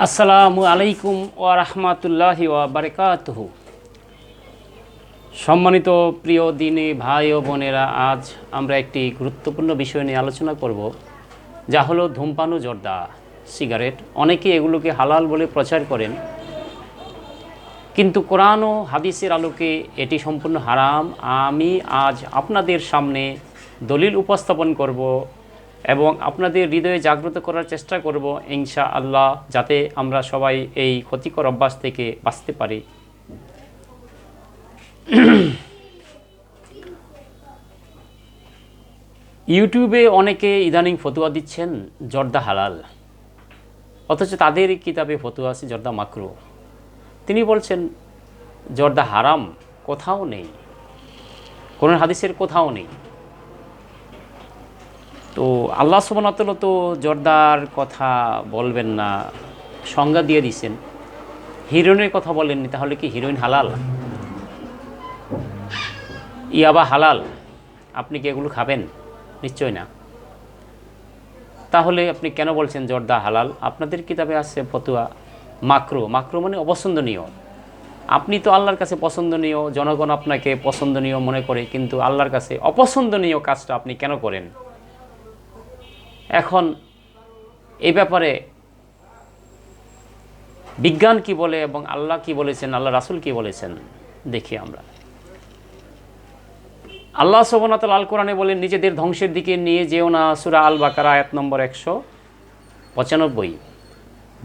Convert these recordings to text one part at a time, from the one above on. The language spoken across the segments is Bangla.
আসসালামু আলাইকুম ওয়া রাহমাতুল্লাহি ওয়া বারাকাতুহু। সম্মানিত প্রিয় দিনী ভাই ও বোনেরা, আজ আমরা একটি গুরুত্বপূর্ণ বিষয় নিয়ে আলোচনা করব, যা হলো ধূমপান ও জর্দা, সিগারেট। অনেকে এগুলোকে হালাল বলে প্রচার করেন। কিন্তু কোরআন ও হাদিসের আলোকে এটি সম্পূর্ণ হারাম। আমি আজ আপনাদের সামনে দলিল উপস্থাপন করব এবং আপনাদের হৃদয়ে জাগ্রত করার চেষ্টা করব ইনশা আল্লাহ যাতে আমরা সবাই এই ক্ষতিকর অভ্যাস থেকে বাঁচতে পারি। ইউটিউবে অনেকে ইদানিং ফতুয়া দিচ্ছেন জর্দা হালাল। অথচ তাদের কিতাবে ফতুয়া আছে জর্দা মাকরু। তিনি বলছেন, জর্দা হারাম, কোথাও নেই। কোরআন হাদিসের কোথাও নেই। তো আল্লাহ সুবনাতল তো জর্দার কথা বলবেন না, সংজ্ঞা দিয়ে দিছেন। হিরোইনের কথা বলেননি, তাহলে কি হিরোইন হালাল? ইয়াবা হালাল? আপনি কি এগুলো খাবেন? নিশ্চয় না। তাহলে আপনি কেন বলছেন জর্দা হালাল? আপনাদের কিতাবে আছে ফতুয়া, মাকরো। মাকরো মানে অপছন্দনীয়। আপনি তো আল্লাহর কাছে পছন্দনীয়, জনগণ আপনাকে পছন্দনীয় মনে করে, কিন্তু আল্লাহর কাছে অপছন্দনীয় কাজটা আপনি কেন করেন? এখন এই ব্যাপারে বিজ্ঞান কি বলে এবং আল্লাহ কি বলেছেন, আল্লাহ রাসুল কি বলেছেন, দেখি আমরা। আল্লাহ সোবনাতল আল কোরআনে বলেন, নিজেদের ধ্বংসের দিকে নিয়ে যেও না। সুরা আল বাকারা আয়াত নম্বর একশো পঁচানব্বই।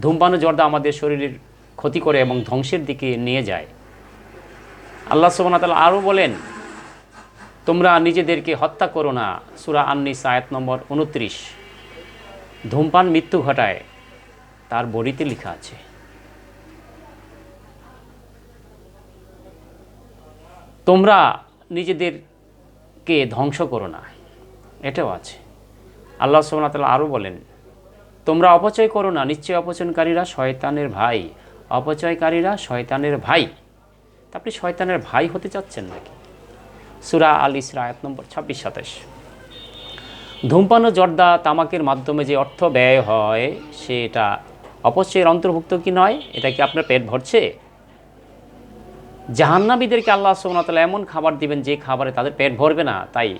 ধূমপান জর্দা আমাদের শরীরের ক্ষতি করে এবং ধ্বংসের দিকে নিয়ে যায়। আল্লাহ সোবনাতল আরও বলেন, তোমরা নিজেদেরকে হত্যা করো না। সুরা আন্নিস, আয়াত নম্বর উনত্রিশ। ধূমপান মৃত্যু ঘটায়, তার বড়িতে লেখা আছে। তোমরা নিজেদেরকে ধ্বংস করো না। এটাও আছে। আল্লাহ সোমনাতাল আরও বলেন, তোমরা অপচয় করো না, নিশ্চয় অপচয়কারীরা শয়তানের ভাই। অপচয়কারীরা শয়তানের ভাই। আপনি শয়তানের ভাই হতে চাচ্ছেন নাকি? সুরা আল ইসরা আয়াত নম্বর ছাব্বিশ, সাতাশ। ধূমপান ও জর্দা তামাকের মাধ্যমে যে অর্থ ব্যয় হয়, সেটা অপচয়ের অন্তর্ভুক্ত কি নয়? এটা কি আপনার পেট ভরছে? জাহান্নাবিদেরকে আল্লাহ সোমনাতলা এমন খাবার দিবেন যে খাবারে তাদের পেট ভরবে না। তাই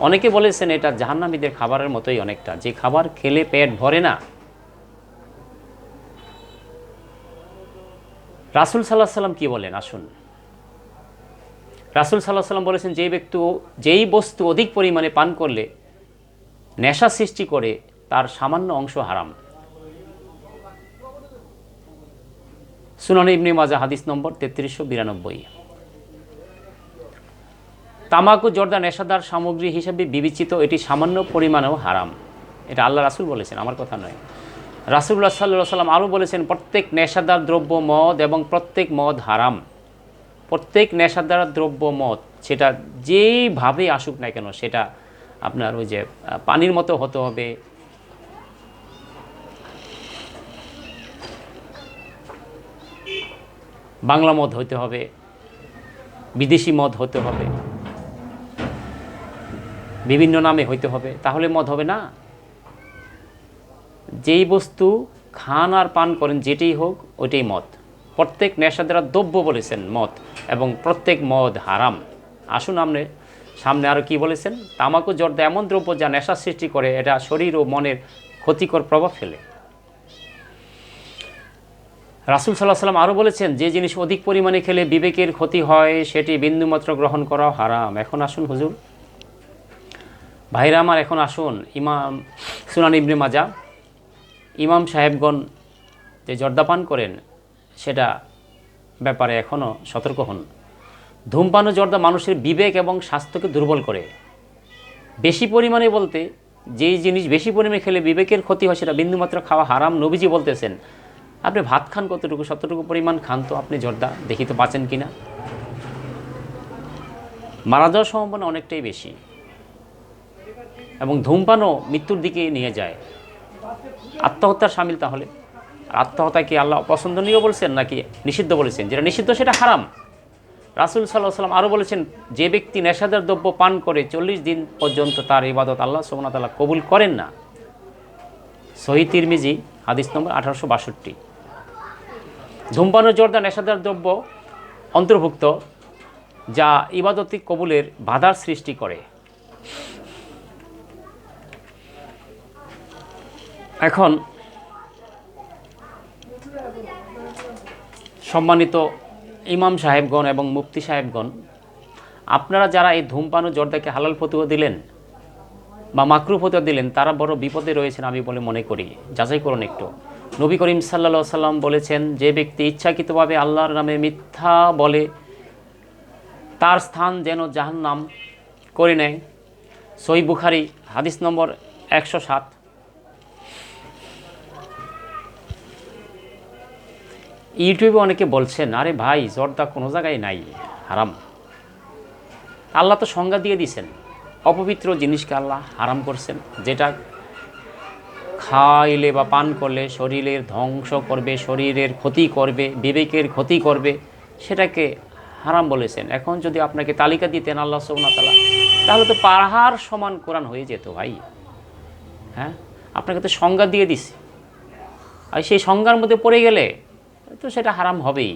অনেকে বলেছেন এটা জাহান্নাবিদের খাবারের মতোই অনেকটা। যে খাবার খেলে পেট ভরে না। রাসুল সাল্লাহ সাল্লাম কি বলেন? আসুন। রাসুল সাল্লাহ সাল্লাম বলেছেন, যে ব্যক্তি, যেই বস্তু অধিক পরিমাণে পান করলে নেশা সৃষ্টি করে তার সামান্য অংশ হারাম। সুনান ইবনে মাজা, হাদিস নম্বর তেত্রিশশো বিরানব্বই। তামাকু, জর্দা নেশাদার সামগ্রী হিসেবে বিবেচিত এটি সামান্য পরিমাণেও হারাম। এটা আল্লাহ রাসুল বলেছেন, আমার কথা নয়। রাসুল্লাহ সাল্লাহ সাল্লাম আরও বলেছেন, প্রত্যেক নেশাদার দ্রব্য মদ এবং প্রত্যেক মদ হারাম। প্রত্যেক নেশাদার দ্রব্য মদ, সেটা যেইভাবে আসুক না কেন, সেটা আপনার ওই যে পানির মতো হতে হবে। বাংলা মদ হতে হবে, বিদেশি মদ হতে হবে, বিভিন্ন নামে হইতে হবে, তাহলে মদ হবে না। যেই বস্তু খান আর পান করেন, যেটাই হোক, ওইটাই মদ। প্রত্যেক নেশাদারা দ্রব্য বলেছেন মদ, এবং প্রত্যেক মদ হারাম। আসুন আপনি সামনে আরও কি বলেছেন? তামাকু জর্দা এমন দ্রব্য যা নেশা সৃষ্টি করে, এটা শরীর ও মনের ক্ষতিকর প্রভাব ফেলে। রাসুল সাল্লাহ সাল্লাম আরও বলেছেন, যে জিনিস অধিক পরিমাণে খেলে বিবেকের ক্ষতি হয়, সেটি বিন্দুমাত্র গ্রহণ করা হারাম। এখন আসুন হুজুর। ভাইরা আমার, এখন আসুন। ইমাম সুনান ইবনে মাজা, ইমাম সাহেবগণ যে জর্দাপান করেন, সেটা ব্যাপারে এখনও সতর্ক হন। ধূমপান ও জর্দা মানুষের বিবেক এবং স্বাস্থ্যকে দুর্বল করে। বেশি পরিমাণে বলতে, যেই জিনিস বেশি পরিমাণে খেলে বিবেকের ক্ষতি হয় সেটা বিন্দুমাত্র খাওয়া হারাম নবীজি বলতেছেন। আপনি ভাত খান কতটুকু, সতটুকু পরিমাণ খান তো আপনি জর্দা দেখি তো বাঁচেন কি না মারা যাওয়ার সম্ভাবনা অনেকটাই বেশি এবং ধূমপানও মৃত্যুর দিকে নিয়ে যায়। আত্মহত্যার সামিল তাহলে? আত্মহত্যা কি আল্লাহ পছন্দনীয় বলছেন নাকি নিষিদ্ধ বলেছেন? যেটা নিষিদ্ধ সেটা হারাম। রাসুল সাল্লাহ সাল্লাম আরও বলেছেন, যে ব্যক্তি নেশাদার দ্রব্য পান করে চল্লিশ দিন পর্যন্ত তার ইবাদত আল্লাহ সোমনাথ আল্লাহ কবুল করেন না। সহি তিরমিজি, হাদিস নম্বর আঠারোশো বাষট্টি। ধূমপান ও জর্দা নেশাদার দ্রব্য অন্তর্ভুক্ত, যা ইবাদতি কবুলের বাধার সৃষ্টি করে। এখন সম্মানিত ইমাম সাহেবগণ এবং মুফতি সাহেবগণ, আপনারা যারা এই ধূমপান ও জর্দাকে হালাল ফতুয়া দিলেন বা মাকরু ফতুয়া দিলেন, তারা বড় বিপদে রয়েছেন আমি বলে মনে করি। যাচাই করুন একটু। নবী করিম সাল্লা সাল্লাম বলেছেন, যে ব্যক্তি ইচ্ছাকৃতভাবে আল্লাহর নামে মিথ্যা বলে, তার স্থান যেন জাহান্নাম করে নেয়। সই বুখারি, হাদিস নম্বর একশো সাত। ইউটিউবে অনেকে বলছেন, আরে ভাই, জর্দা কোনো জায়গায় নাই, হারাম। আল্লাহ তো সংজ্ঞা দিয়ে দিছেন অপবিত্র জিনিসকে আল্লাহ হারাম করছেন, যেটা খাইলে বা পান করলে শরীরের ধ্বংস করবে, শরীরের ক্ষতি করবে, বিবেকের ক্ষতি করবে, সেটাকে হারাম বলেছেন। এখন যদি আপনাকে তালিকা দিতেন আল্লাহ সোমনা তালা তাহলে তো পাহাড় সমান কোরআন হয়ে যেত ভাই। হ্যাঁ? আপনাকে তো সংজ্ঞা দিয়ে দিছে। আর সেই সংজ্ঞার মধ্যে পড়ে গেলে তো সেটা হারাম হবেই।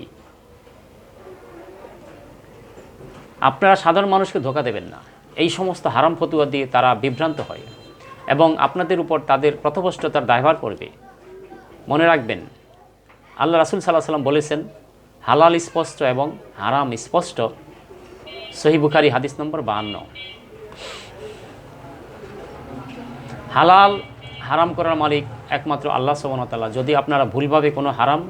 আপনারা সাধারণ মানুষকে ধোকা দেবেন না। এই সমস্ত হারাম ফতুয়া দিয়ে তারা বিভ্রান্ত হয় এবং আপনাদের উপর তাদের প্রথভষ্টতার দায়ভার পড়বে। মনে রাখবেন, আল্লাহ রাসুল সাল্লাহ সাল্লাম বলেছেন, হালাল স্পষ্ট এবং হারাম স্পষ্ট। সহি বুখারি হাদিস নম্বর বাহান্ন। হালাল হারাম করার মালিক একমাত্র আল্লাহ সুবনতাল্লাহ যদি আপনারা ভুলভাবে কোনো হারাম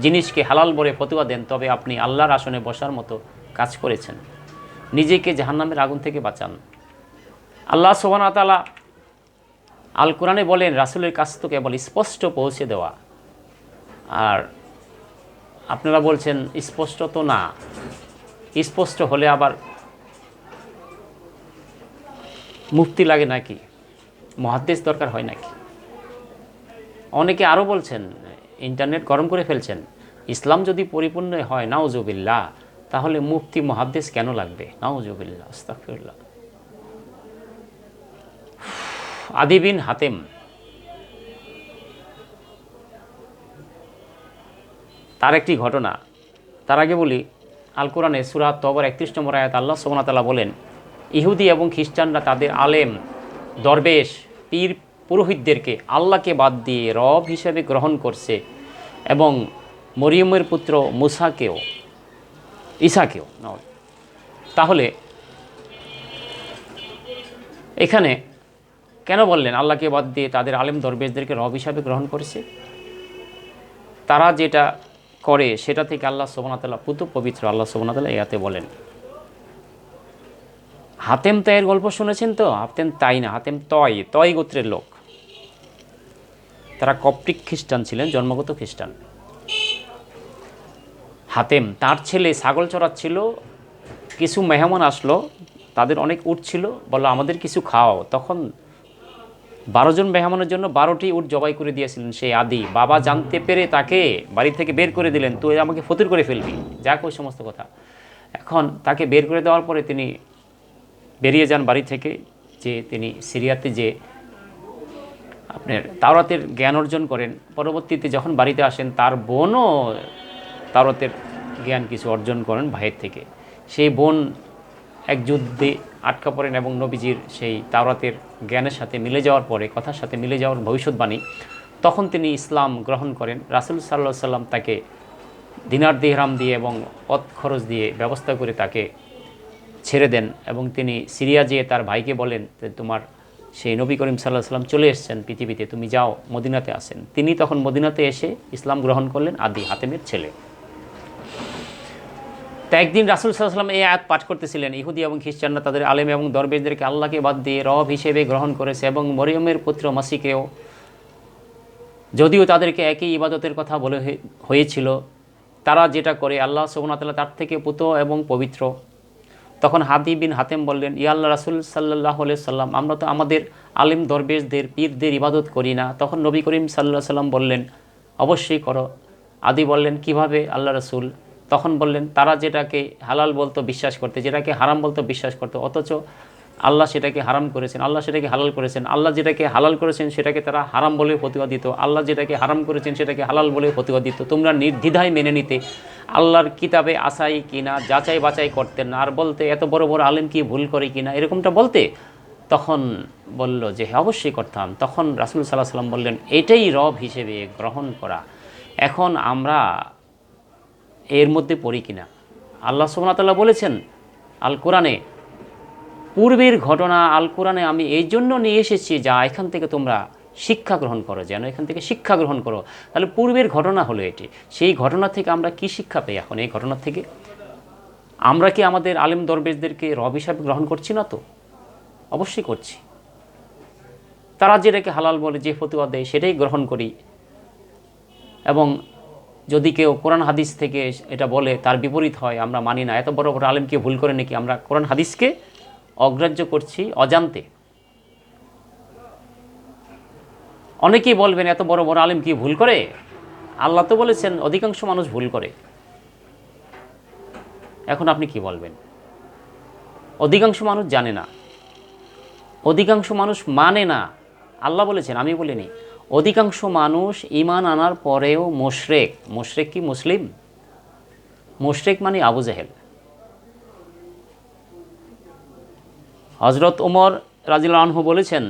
জিনিসকে হালাল বলে ফতুয়া দেন, তবে আপনি আল্লাহর আসনে বসার মতো কাজ করেছেন। নিজেকে জাহান্নামের আগুন থেকে বাঁচান। আল্লাহ সোবানতালা আল কোরআনে বলেন, রাসুলের কাছ তো কেবল স্পষ্ট পৌঁছে দেওয়া। আর আপনারা বলছেন, স্পষ্ট তো না। স্পষ্ট হলে আবার মুক্তি লাগে নাকি? মহাদ্দেশ দরকার হয় নাকি? অনেকে আরও বলছেন ইন্টারনেট গরম করে ফেলছেন। ইসলাম যদি পরিপূর্ণ হয় নাওজুবিল্লা তাহলে মুফতি মহাদ্দেশ কেন লাগবে? নাওজুবিল্লা আস্তাফিল্লা আদিবিন হাতেম। তার একটি ঘটনা। তার আগে বলি, আল কোরআনে সুরাত তবর একত্রিশ নম্বর আয়াত আল্লাহ সোমনাতালা বলেন, ইহুদি এবং খ্রিস্টানরা তাদের আলেম, দরবেশ, পীর পুরোহিতদেরকে আল্লাহকে বাদ দিয়ে রব হিসেবে গ্রহণ করছে এবং মরিয়মের পুত্র মুসাকেও নাও তাহলে এখানে কেন বললেন আল্লাহকে বাদ দিয়ে তাদের আলেম দরবেশদেরকে রব হিসাবে গ্রহণ করেছে? তারা যেটা করে সেটা থেকে আল্লাহ সোবনাতাল্লাহ পুত পবিত্র আল্লাহ সোবনাতাল্লাহ ইয়াতে বলেন। হাতেম তয়ের গল্প শুনেছেন তো? হাতেম তাই না, হাতেম তয় তয় গোত্রের লোক। তারা কপটিক খ্রিস্টান ছিলেন, জন্মগত খ্রিস্টান। হাতেম, তার ছেলে ছাগল চড়াচ্ছিল, কিছু মেহমান আসলো, তাদের অনেক উট ছিল, বলল, আমাদের কিছু খাও তখন বারো জন মেহমানের জন্য বারোটি উট জবাই করে দিয়েছিলেন সেই আদি। বাবা জানতে পেরে তাকে বাড়ি থেকে বের করে দিলেন, তুই আমাকে ফতুর করে ফেলবি। যাক, ওই সমস্ত কথা। এখন তাকে বের করে দেওয়ার পরে তিনি বেরিয়ে যান বাড়ি থেকে, যে তিনি সিরিয়াতে যে আপনার তাওরাতের জ্ঞান অর্জন করেন, পরবর্তীতে যখন বাড়িতে আসেন, তার বোনও তাওরাতের জ্ঞান কিছু অর্জন করেন ভাইয়ের থেকে। সেই বোন এক যুদ্ধে আটকা পড়েন এবং নবীজির সেই তাওরাতের জ্ঞানের সাথে মিলে যাওয়ার পরে, কথার সাথে মিলে যাওয়ার ভবিষ্যৎবাণী, তখন তিনি ইসলাম গ্রহণ করেন। রাসুল সাল্লাহ সাল্লাম তাকে দিনার দিহরাম দিয়ে এবং পথ খরচ দিয়ে ব্যবস্থা করে তাকে ছেড়ে দেন এবং তিনি সিরিয়া যেয়ে তার ভাইকে বলেন যে, তোমার সেই নবী করিম সাল্লাহ সাল্লাম চলে এসছেন পৃথিবীতে, তুমি যাও মদিনাতে আসেন। তিনি তখন মদিনাতে এসে ইসলাম গ্রহণ করলেন আদি হাতেমের ছেলে। তা একদিন রাসুল সাল্লাম এই আয়াত পাঠ করতেছিলেন। ইহুদি এবং খ্রিস্টানরা তাদের আলেম এবং দরবেশদেরকে আল্লাহকে বাদ দিয়ে রব হিসেবে গ্রহণ করেছে এবং মরিয়মের পুত্র মাসিকেও। যদিও তাদেরকে একই ইবাদতের কথা বলে হয়ে- হয়েছিল, তারা যেটা করে আল্লাহ সুবনাতাল্লাহ তার থেকে পুত এবং পবিত্র। তখন হাদি বিন হাতেম বললেন, ইয়া আল্লাহ রাসুল সাল্লাহ সাল্লাম আমরা তো আমাদের আলিম দরবেশদের, পীরদের ইবাদত করি না। তখন নবী করিম সাল্লাহ সাল্লাম বললেন, অবশ্যই করো। আদি বললেন, কীভাবে আল্লাহ রাসুল? তখন বললেন, তারা যেটাকে হালাল বলতো বিশ্বাস করতে, যেটাকে হারাম বলতো বিশ্বাস করতো, অথচ আল্লাহ সেটাকে হারাম করেছেন, আল্লাহ সেটাকে হালাল করেছেন, আল্লাহ যেটাকে হালাল করেছেন সেটাকে তারা হারাম বলে প্রতিবাদ দিত আল্লাহ যেটাকে হারাম করেছেন সেটাকে হালাল বলে প্রতিবাদ দিত তোমরা নির্দ্বিধায় মেনে নিতে, আল্লাহর কিতাবে আসাই কিনা, যাচাই বাছাই করতেন না, আর বলতে এত বড় বড় আলেম কি ভুল করে কিনা, এরকমটা বলতে তখন বলল যে হ্যাঁ অবশ্যই করতাম। তখন রাসুল সাল্লাহ সাল্লাম বললেন, এটাই রব হিসেবে গ্রহণ করা। এখন আমরা এর মধ্যে পড়ি কিনা? আল্লাহ সুবহানাহু বলেছেন আল কোরআনে পূর্বের ঘটনা আল কোরআনে আমি এই জন্য নিয়ে এসেছি যা এখান থেকে তোমরা শিক্ষা গ্রহণ করো, যেন এখান থেকে শিক্ষা গ্রহণ করো। তাহলে পূর্বের ঘটনা হলো এটি। সেই ঘটনা থেকে আমরা কি শিক্ষা পাই এখন এই ঘটনা থেকে? আমরা কি আমাদের আলেম দরবেশদেরকে রব হিসাবে গ্রহণ করছি না তো? অবশ্যই করছি। তারা যেটাকে হালাল বলে, যে ফতুয়া দেয়, সেটাই গ্রহণ করি। এবং যদি কেউ কোরআন হাদিস থেকে এটা বলে, তার বিপরীত হয়, আমরা মানি না। এত বড় বড় আলেমকে ভুল করে নাকি আমরা কোরআন হাদিসকে অগ্রাহ্য করছি অজান্তে। অনেকেই বলবেন, এত বড় বড় আলিম কি ভুল করে? আল্লাহ তো বলেছেন, অধিকাংশ মানুষ ভুল করে। এখন আপনি কি বলবেন? অধিকাংশ মানুষ জানে না। অধিকাংশ মানুষ মানে না। আল্লাহ বলেছেন আমি বলিনি। অধিকাংশ মানুষ ইমান আনার পরেও মোশরেক। মোশরেক কি মুসলিম? মোশরেক মানে আবু জাহেল। হজরত ওমর রাজিল আনহু বলেছেন,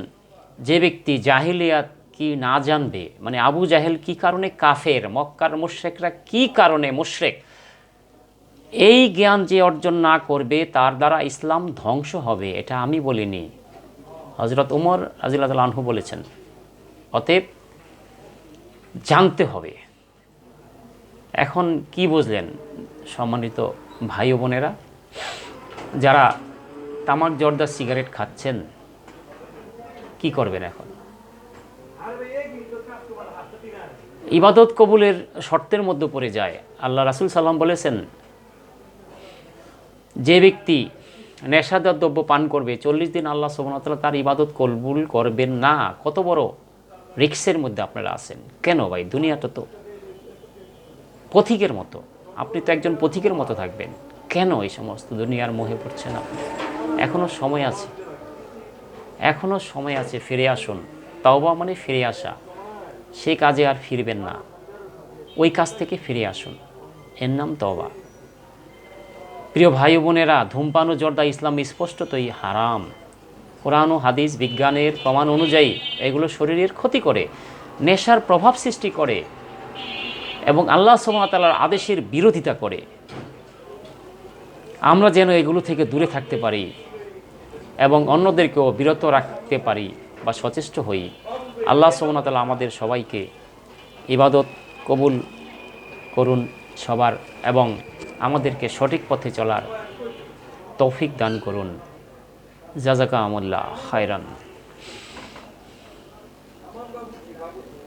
যে ব্যক্তি জাহিলিয়াত কি না জানবে? মানে আবু জাহেল কি কারণে কাফের, মক্কার মোশরেকরা কি কারণে মোশরেক? এই জ্ঞান যে অর্জন না করবে, তার দ্বারা ইসলাম ধ্বংস হবে, এটা আমি বলিনি। হজরত উমর রাজিল্লাহ আনহু বলেছেন, অতএব জানতে হবে। এখন কি বুঝলেন সম্মানিত ভাই বোনেরা? যারা তামাক জর্দা সিগারেট খাচ্ছেন? কি করবেন এখন? ইবাদত কবুলের শর্তের মধ্যে পড়ে যায়। আল্লাহ রাসুল সাল্লাম বলেছেন, যে ব্যক্তি নেশাদার দ্রব্য পান করবে, চল্লিশ দিন আল্লাহ সুবহানাহু তার ইবাদত কবুল করবেন না। কত বড় রিক্সের মধ্যে আপনারা আছেন। কেন ভাই? দুনিয়াটা তো পথিকের মতো। আপনি তো একজন পথিকের মতো থাকবেন। কেন এই সমস্ত দুনিয়ার মোহে পড়ছেন আপনি? এখনও সময় আছে। এখনও সময় আছে, ফিরে আসুন। তাওবা মানে ফিরে আসা। সে কাজে আর ফিরবেন না। ওই কাজ থেকে ফিরে আসুন। এর নাম তওবা। প্রিয় ভাই বোনেরা, ধূমপান ও জর্দা ইসলাম স্পষ্টতই হারাম। কোরআন ও হাদিস, বিজ্ঞানের প্রমাণ অনুযায়ী এগুলো শরীরের ক্ষতি করে, নেশার প্রভাব সৃষ্টি করে এবং আল্লাহ সুবহানাহু আদেশের বিরোধিতা করে। আমরা যেন এগুলো থেকে দূরে থাকতে পারি। এবং অন্যদেরকেও বিরত রাখতে পারি বা সচেষ্ট হই। আল্লাহ সুবহানাহু আমাদের সবাইকে ইবাদত কবুল করুন সবার এবং আমাদেরকে সঠিক পথে চলার তৌফিক দান করুন। জাজাকা আমল্লা হায়রান